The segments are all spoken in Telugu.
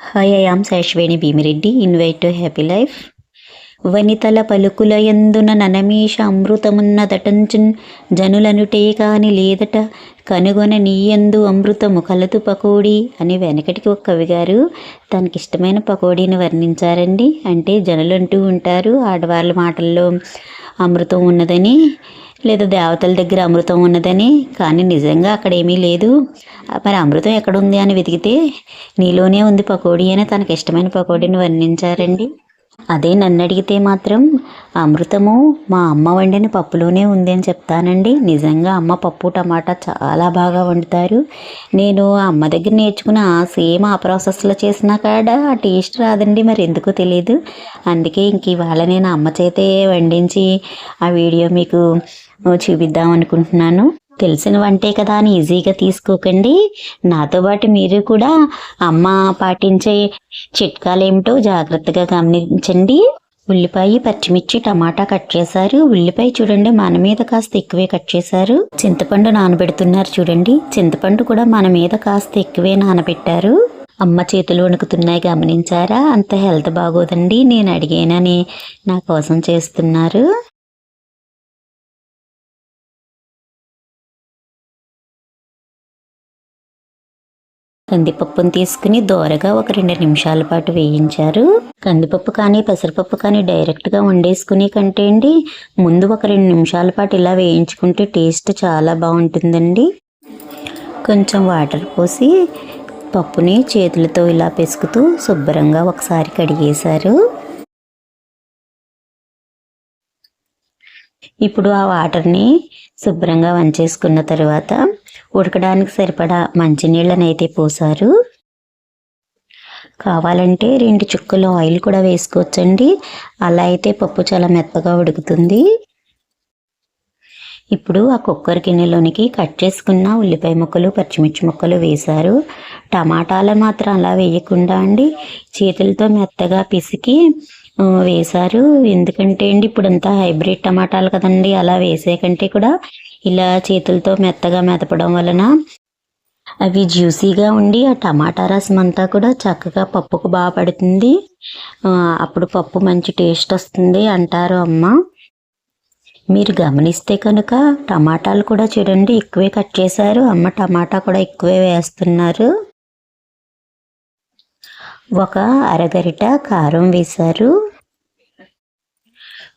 Hi I am Shaishveni Bhimireddy invite to happy life. వనితల పలుకుల యందున ననమీష అమృతమున్న దటంచున్ జనులనుటే కాని లేదట కనుగొన నీయందు అమృతము కలదు పకోడీ అని వెనకటికి ఒక కవి గారు తనకిష్టమైన పకోడీని వర్ణించారండి. అంటే జనులు అంటూ ఉంటారు ఆడవాళ్ళ మాటల్లో అమృతం ఉన్నదని లేదా దేవతల దగ్గర అమృతం ఉన్నదని. కానీ నిజంగా అక్కడ ఏమీ లేదు. మరి అమృతం ఎక్కడ ఉంది అని వెతికితే నీలోనే ఉంది పకోడీ అని తనకి ఇష్టమైన పకోడీని వర్ణించారండి. అదే నన్ను అడిగితే మాత్రం అమృతము మా అమ్మ వండిన పప్పులోనే ఉంది అని చెప్తానండి. నిజంగా అమ్మ పప్పు టమాటా చాలా బాగా వండుతారు. నేను అమ్మ దగ్గర నేర్చుకున్న ఆ సేమ్ ఆ ప్రాసెస్లో చేసిన కాడ ఆ టేస్ట్ రాదండి మరి ఎందుకో తెలియదు అందుకే ఇంక ఇవాళ నేను అమ్మ చేతే వండించి ఆ వీడియో మీకు చూపిద్దాం అనుకుంటున్నాను. తెలిసిన వంటే కదా అని ఈజీగా తీసుకోకండి. నాతో పాటు మీరు కూడా అమ్మ పాటించే చిట్కాలు ఏమిటో జాగ్రత్తగా గమనించండి. ఉల్లిపాయ పచ్చిమిర్చి టమాటా కట్ చేశారు. ఉల్లిపాయ చూడండి మన మీద కాస్త ఎక్కువే కట్ చేశారు. చింతపండు నానబెడుతున్నారు చూడండి. చింతపండు కూడా మన మీద కాస్త ఎక్కువే నానబెట్టారు. అమ్మ చేతులు వణుకుతున్నాయి గమనించారా? అంత హెల్త్ బాగోదండి. నేను అడిగానని నా కోసం చేస్తున్నారు. కందిపప్పును తీసుకుని దోరగా ఒక రెండు నిమిషాల పాటు వేయించారు. కందిపప్పు కానీ పెసరపప్పు కానీ డైరెక్ట్గా వండేసుకుని కంటే అండి ముందు ఒక రెండు నిమిషాల పాటు ఇలా వేయించుకుంటే టేస్ట్ చాలా బాగుంటుందండి. కొంచెం వాటర్ పోసి పప్పుని చేతులతో ఇలా పెసుకుతూ శుభ్రంగా ఒకసారి కడిగేశారు. ఇప్పుడు ఆ వాటర్ని శుభ్రంగా వంచేసుకున్న తర్వాత ఉడకడానికి సరిపడా మంచినీళ్ళని అయితే పోసారు. కావాలంటే రెండు చుక్కలు ఆయిల్ కూడా వేసుకోవచ్చండి. అలా అయితే పప్పు చాలా మెత్తగా ఉడుకుతుంది. ఇప్పుడు ఆ కుక్కర్ గిన్నెలోనికి కట్ చేసుకున్న ఉల్లిపాయ ముక్కలు పచ్చిమిర్చి ముక్కలు వేశారు. టమాటాలు మాత్రం అలా వేయకుండా అండి చేతులతో మెత్తగా పిసికి వేశారు. ఎందుకంటే అండి ఇప్పుడంతా హైబ్రిడ్ టమాటాలు కదండి అలా వేసే కంటే కూడా ఇలా చేతులతో మెత్తగా మెదపడం వలన అవి జ్యూసీగా ఉండి ఆ టమాటా రసం అంతా కూడా చక్కగా పప్పుకు బాగా పడుతుంది. అప్పుడు పప్పు మంచి టేస్ట్ వస్తుంది అంటారు అమ్మ. మీరు గమనిస్తే కనుక టమాటాలు కూడా చూడండి ఎక్కువే కట్ చేశారు. అమ్మ టమాటా కూడా ఎక్కువే వేస్తున్నారు. ఒక అరగరిట కారం వేశారు.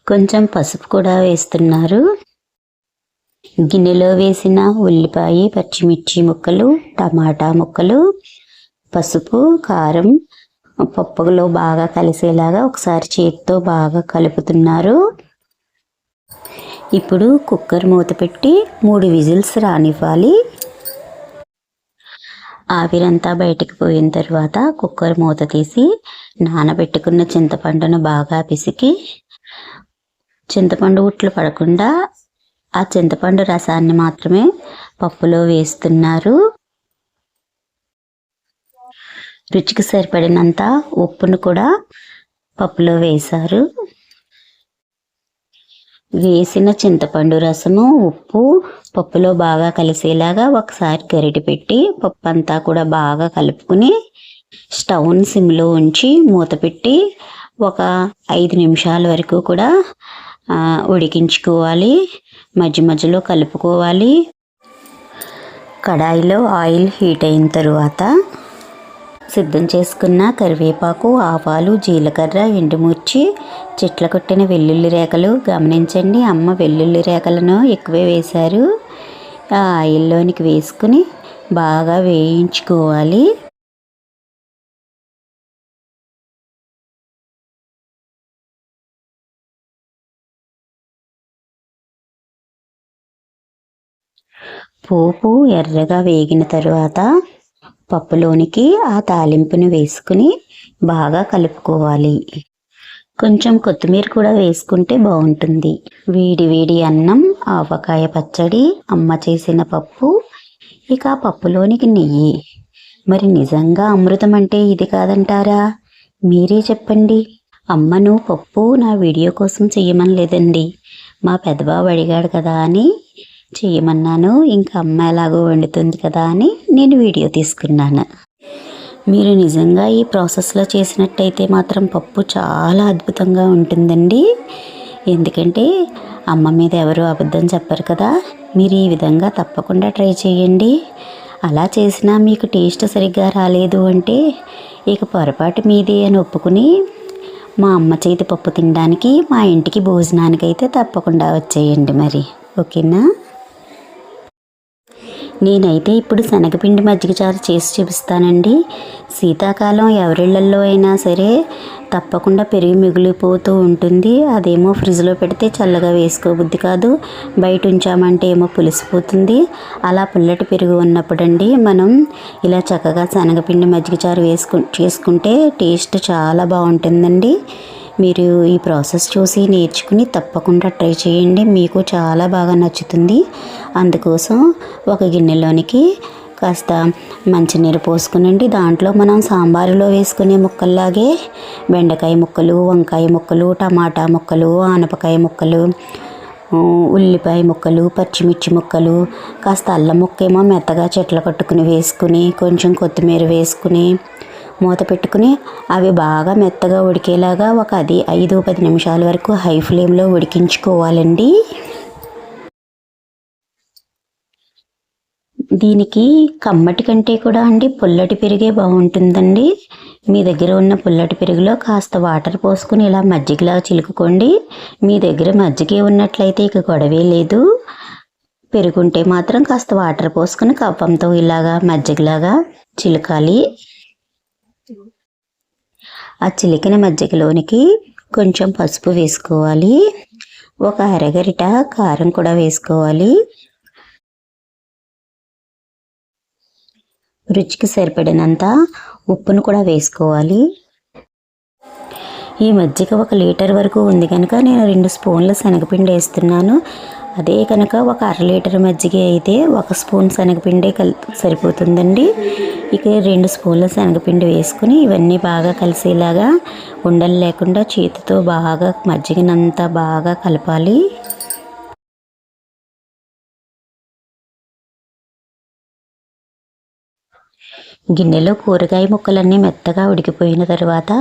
కొంచెం పసుపు కూడా వేస్తున్నారు. గిన్నెలో వేసిన ఉల్లిపాయ పచ్చిమిర్చి ముక్కలు టమాటా ముక్కలు పసుపు కారం పప్పులో బాగా కలిసేలాగా ఒకసారి చేతితో బాగా కలుపుతున్నారు. ఇప్పుడు కుక్కర్ మూత పెట్టి మూడు విజిల్స్ రానివ్వాలి. ఆవిరంతా బయటికి పోయిన తర్వాత కుక్కర్ మూత తీసి నానబెట్టుకున్న చింతపండును బాగా పిసికి చింతపండు ఉట్లు పడకుండా ఆ చింతపండు రసాన్ని మాత్రమే పప్పులో వేస్తున్నారు. రుచికి సరిపడినంత ఉప్పును కూడా పప్పులో వేశారు. వేసిన చింతపండు రసము ఉప్పు పప్పులో బాగా కలిసేలాగా ఒకసారి గరిటె పెట్టి పప్పు అంతా కూడా బాగా కలుపుకుని స్టవ్ని సిమ్లో ఉంచి మూత పెట్టి ఒక ఐదు నిమిషాల వరకు కూడా ఉడికించుకోవాలి. మధ్య మధ్యలో కలుపుకోవాలి. కడాయిలో ఆయిల్ హీట్ అయిన తరువాత సిద్ధం చేసుకున్న కరివేపాకు ఆవాలు జీలకర్ర ఎండుమిర్చి చెట్ల కొట్టిన వెల్లుల్లి రేఖలు గమనించండి. అమ్మ వెల్లుల్లి రేఖలను ఎక్కువే వేశారు. ఆ ఆయిల్లోనికి వేసుకుని బాగా వేయించుకోవాలి. పోపు ఎర్రగా వేగిన తరువాత పప్పులోనికి ఆ తాలింపుని వేసుకుని బాగా కలుపుకోవాలి. కొంచెం కొత్తిమీర కూడా వేసుకుంటే బాగుంటుంది. వేడి వేడి అన్నం ఆవకాయ పచ్చడి అమ్మ చేసిన పప్పు ఇక ఆ పప్పులోనికి నెయ్యి. మరి నిజంగా అమృతం అంటే ఇది కాదంటారా? మీరే చెప్పండి. అమ్మను పప్పు నా వీడియో కోసం చెయ్యమని లేదండి మా పెద్దబాబు అడిగాడు కదా అని చేయమన్నాను. ఇంకా అమ్మ ఎలాగో వండుతుంది కదా అని నేను వీడియో తీసుకున్నాను. మీరు నిజంగా ఈ ప్రాసెస్లో చేసినట్టయితే మాత్రం పప్పు చాలా అద్భుతంగా ఉంటుందండి. ఎందుకంటే అమ్మ మీద ఎవరు అబద్ధం చెప్పరు కదా. మీరు ఈ విధంగా తప్పకుండా ట్రై చేయండి. అలా చేసినా మీకు టేస్ట్ సరిగ్గా రాలేదు అంటే ఇక పొరపాటు మీదే అని ఒప్పుకుని మా అమ్మ చేతి పప్పు తినడానికి మా ఇంటికి భోజనానికి అయితే తప్పకుండా వచ్చేయండి మరి. ఓకేనా? నేనైతే ఇప్పుడు శనగపిండి మజ్జిగ చారు చేసి చూపిస్తానండి. శీతాకాలం ఎవరిళ్ళల్లో అయినా సరే తప్పకుండా పెరిగి మిగిలిపోతూ ఉంటుంది. అదేమో ఫ్రిడ్జ్లో పెడితే చల్లగా వేసుకోబుద్ది కాదు. బయట ఉంచామంటే ఏమో పులిసిపోతుంది. అలా పుల్లటి పెరుగు ఉన్నప్పుడండి మనం ఇలా చక్కగా శనగపిండి మజ్జిగ చారు వేసుకు చేసుకుంటే టేస్ట్ చాలా బాగుంటుందండి. మీరు ఈ ప్రాసెస్ చూసి నేర్చుకుని తప్పకుండా ట్రై చేయండి. మీకు చాలా బాగా నచ్చుతుంది. అందుకోసం ఒక గిన్నెలోనికి కాస్త మంచినీరు పోసుకునండి. దాంట్లో మనం సాంబారులో వేసుకునే ముక్కల్లాగే బెండకాయ ముక్కలు వంకాయ ముక్కలు టమాటా ముక్కలు ఆనపకాయ ముక్కలు ఉల్లిపాయ ముక్కలు పచ్చిమిర్చి ముక్కలు కాస్త అల్లం ముక్క ఏమో మెత్తగా చెట్లు కట్టుకుని వేసుకుని కొంచెం కొత్తిమీర వేసుకుని మూత పెట్టుకుని అవి బాగా మెత్తగా ఉడికేలాగా ఒక అది ఐదు పది నిమిషాల వరకు హై ఫ్లేమ్లో ఉడికించుకోవాలండి. దీనికి కమ్మటి కంటే కూడా అండి పుల్లటి పెరిగే బాగుంటుందండి. మీ దగ్గర ఉన్న పుల్లటి పెరుగులో కాస్త వాటర్ పోసుకుని ఇలా మజ్జిగలా చిలుకుకోండి. మీ దగ్గర మజ్జిగ ఉన్నట్లయితే ఇక గొడవే లేదు. పెరుగుంటే మాత్రం కాస్త వాటర్ పోసుకుని కప్పంతో ఇలాగా మజ్జిగలాగా చిలకాలి. ఆ చిలికిన మజ్జిగలోనికి కొంచెం పసుపు వేసుకోవాలి. ఒక అరగరిట కారం కూడా వేసుకోవాలి. రుచికి సరిపడినంత ఉప్పును కూడా వేసుకోవాలి. ఈ మజ్జిగ ఒక లీటర్ వరకు ఉంది కనుక నేను రెండు స్పూన్ల శనగపిండి వేస్తున్నాను. అదే కనుక ఒక అర లీటర్ మజ్జిగ అయితే ఒక స్పూన్ శనగపిండి కల్ సరిపోతుందండి. ఇక రెండు స్పూన్ల శనగపిండి వేసుకుని ఇవన్నీ బాగా కలిసేలాగా ఉండలు లేకుండా చేతితో బాగా మజ్జిగనంతా బాగా కలపాలి. గిన్నెలో కూరగాయ ముక్కలన్నీ మెత్తగా ఉడికిపోయిన తర్వాత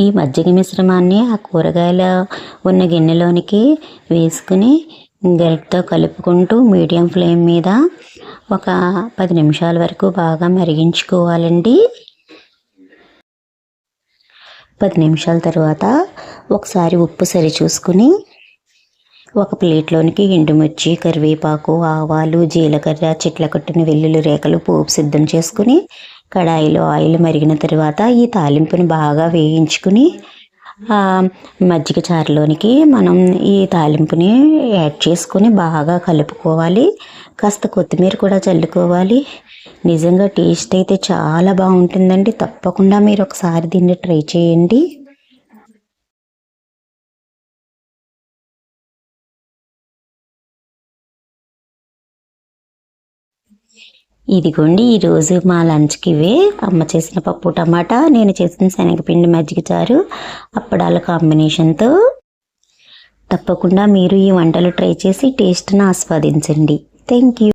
ఈ మజ్జిగ మిశ్రమాన్ని ఆ కూరగాయల ఉన్న గిన్నెలోనికి వేసుకుని గరిటతో కలుపుకుంటూ మీడియం ఫ్లేమ్ మీద ఒక పది నిమిషాల వరకు బాగా మరిగించుకోవాలండి. పది నిమిషాల తర్వాత ఒకసారి ఉప్పు సరి చూసుకుని ఒక ప్లేట్లోనికి ఎండుమిర్చి కరివేపాకు ఆవాలు జీలకర్ర చెట్ల కట్టిన వెల్లుల్లి రేఖలు పోపు సిద్ధం చేసుకుని కడాయిలో ఆయిల్ మరిగిన తర్వాత ఈ తాలింపుని బాగా వేయించుకుని మజ్జిగ చారులోనికి మనం ఈ తాలింపుని యాడ్ చేసుకొని బాగా కలుపుకోవాలి. కాస్త కొత్తిమీర కూడా చల్లుకోవాలి. నిజంగా టేస్ట్ అయితే చాలా బాగుంటుందండి. తప్పకుండా మీరు ఒకసారి దీన్ని ట్రై చేయండి. ఇదిగోండి ఈరోజు మా లంచ్కి ఇవే. అమ్మ చేసిన పప్పు టమాటా నేను చేసిన శనగపిండి మజ్జిగ చారు. అప్పడాల కాంబినేషన్తో తప్పకుండా మీరు ఈ వంటలు ట్రై చేసి టేస్ట్ను ఆస్వాదించండి. Thank you